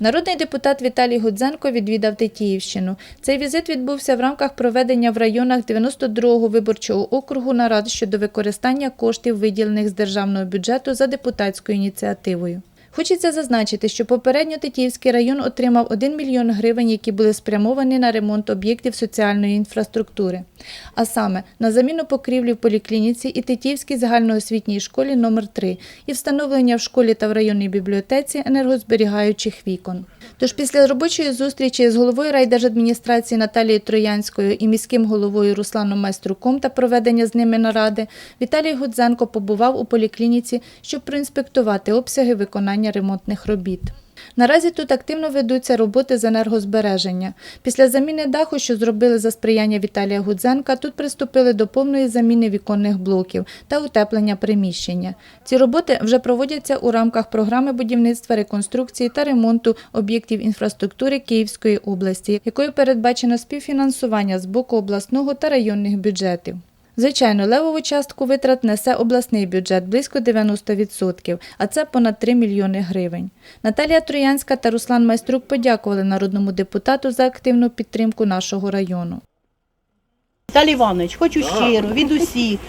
Народний депутат Віталій Гудзенко відвідав Тетіївщину. Цей візит відбувся в рамках проведення в районах 92-го виборчого округу нарад щодо використання коштів, виділених з державного бюджету за депутатською ініціативою. Хочеться зазначити, що попередньо Тетіївський район отримав 1 мільйон гривень, які були спрямовані на ремонт об'єктів соціальної інфраструктури, а саме на заміну покрівлі в поліклініці і Тетіївській загальноосвітній школі номер 3 і встановлення в школі та в районній бібліотеці енергозберігаючих вікон. Тож після робочої зустрічі з головою райдержадміністрації Наталією Троянською і міським головою Русланом Майструком та проведення з ними наради, Віталій Гудзенко побував у поліклініці, щоб проінспектувати обсяги виконання ремонтних робіт. Наразі тут активно ведуться роботи з енергозбереження. Після заміни даху, що зробили за сприяння Віталія Гудзенка, тут приступили до повної заміни віконних блоків та утеплення приміщення. Ці роботи вже проводяться у рамках програми будівництва, реконструкції та ремонту об'єктів інфраструктури Київської області, якою передбачено співфінансування з боку обласного та районних бюджетів. Звичайно, левову частку витрат несе обласний бюджет близько 90%, а це понад 3 мільйони гривень. Наталія Троянська та Руслан Майструк подякували народному депутату за активну підтримку нашого району. Віталій Іванович, хочу щиро від усіх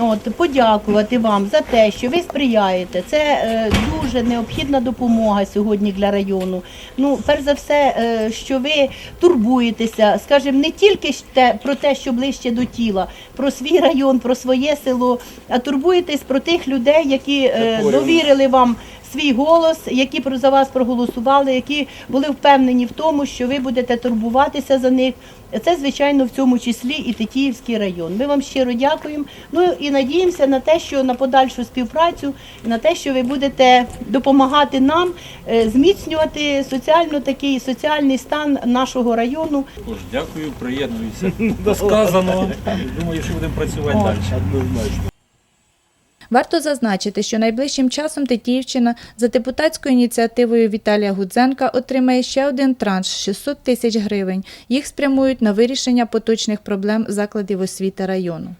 от, подякувати вам за те, що ви сприяєте. Це е, дуже необхідна допомога сьогодні для району. Ну, перш за все, е, що ви турбуєтеся, скажімо, не тільки те, про те, що ближче до тіла, про свій район, про своє село, а турбуєтесь про тих людей, які е, довірили вам свій голос, які про- за вас проголосували, які були впевнені в тому, що ви будете турбуватися за них. Це, звичайно, в цьому числі і Тетіївський район. Ми вам щиро дякуємо. Ну і надіємося на те, що на подальшу співпрацю, на те, що ви будете допомагати нам е, зміцнювати соціально такий соціальний стан нашого району. Тож дякую, приєднуюся до сказаного. Думаю, що будемо працювати О. далі. Варто зазначити, що найближчим часом Тетіївщина за депутатською ініціативою Віталія Гудзенка отримає ще один транш 600 тисяч гривень. Їх спрямують на вирішення поточних проблем закладів освіти району.